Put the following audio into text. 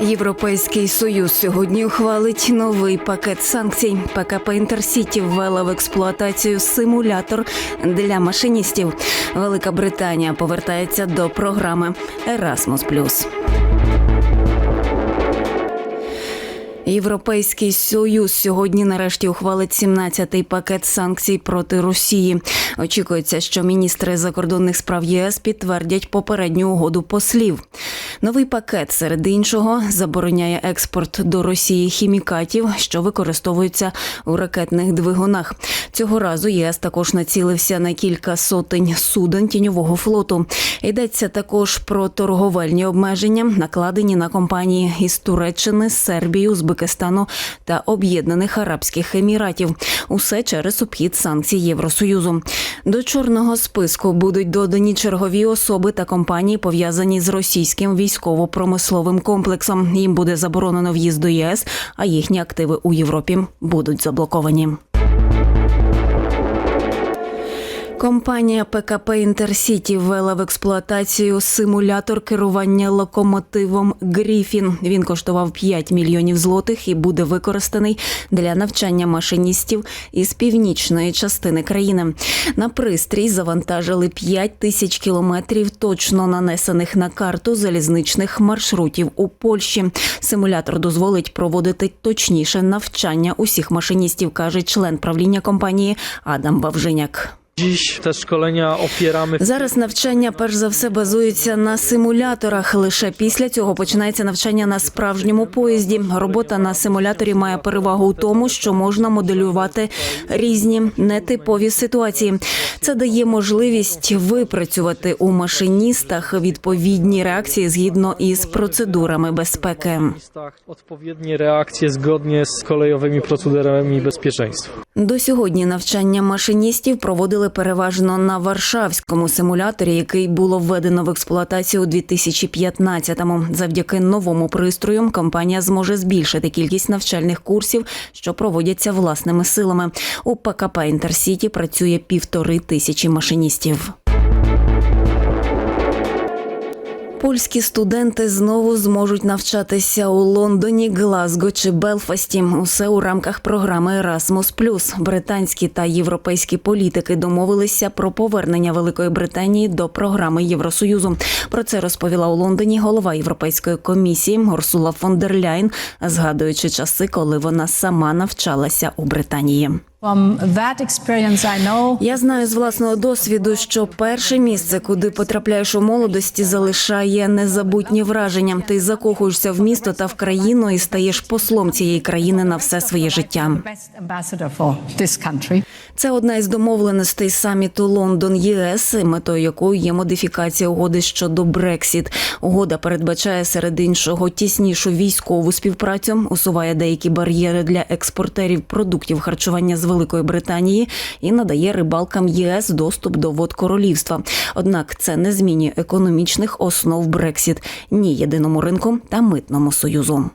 Європейський союз сьогодні ухвалить новий пакет санкцій. ПКП Інтерсіті ввела в експлуатацію симулятор для машиністів. Велика Британія повертається до програми Erasmus+. Європейський союз сьогодні нарешті ухвалить 17-й пакет санкцій проти Росії. Очікується, що міністри закордонних справ ЄС підтвердять попередню угоду послів. Новий пакет, серед іншого, забороняє експорт до Росії хімікатів, що використовуються у ракетних двигунах. Цього разу ЄС також націлився на кілька сотень суден тіньового флоту. Йдеться також про торговельні обмеження, накладені на компанії із Туреччини, Сербії, Узбекистану та Об'єднаних Арабських Еміратів. Усе через обхід санкцій Євросоюзу. До чорного списку будуть додані чергові особи та компанії, пов'язані з російським військово-промисловим комплексом. Їм буде заборонено в'їзд до ЄС, а їхні активи у Європі будуть заблоковані. Компанія ПКП Інтерсіті ввела в експлуатацію симулятор керування локомотивом Гріфін. Він коштував 5 мільйонів злотих і буде використаний для навчання машиністів із північної частини країни. На пристрій завантажили 5 тисяч кілометрів точно нанесених на карту залізничних маршрутів у Польщі. Симулятор дозволить проводити точніше навчання усіх машиністів, каже член правління компанії Адам Вавжиняк. Dziś te szkolenia opieramy Зараз навчання перш за все базується на симуляторах. Лише після цього починається навчання на справжньому поїзді. Робота на симуляторі має перевагу у тому, що можна моделювати різні нетипові ситуації. Це дає можливість випрацювати у машиністах відповідні реакції згідно із процедурами безпеки. odpowiednie reakcje zgodnie z kolejowymi procedurami bezpieczeństwa. До сьогодні навчання машиністів проводили переважно на варшавському симуляторі, який було введено в експлуатацію у 2015-му. Завдяки новому пристрою компанія зможе збільшити кількість навчальних курсів, що проводяться власними силами. У ПКП Інтерсіті працює півтори тисячі машиністів. Польські студенти знову зможуть навчатися у Лондоні, Глазго чи Белфасті. Усе у рамках програми Erasmus+. Британські та європейські політики домовилися про повернення Великої Британії до програми Євросоюзу. Про це розповіла у Лондоні голова Європейської комісії Урсула фон дер Ляйн, згадуючи часи, коли вона сама навчалася у Британії. Я знаю з власного досвіду, що перше місце, куди потрапляєш у молодості, залишає незабутні враження. Ти закохуєшся в місто та в країну і стаєш послом цієї країни на все своє життя. Це одна із домовленостей саміту Лондон ЄС, метою якої є модифікація угоди щодо Брексіт. Угода передбачає серед іншого тіснішу військову співпрацю, усуває деякі бар'єри для експортерів продуктів харчування з Великої Британії і надає рибалкам ЄС доступ до вод королівства. Однак це не змінює економічних основ Брексіт ні єдиному ринку та митному союзу.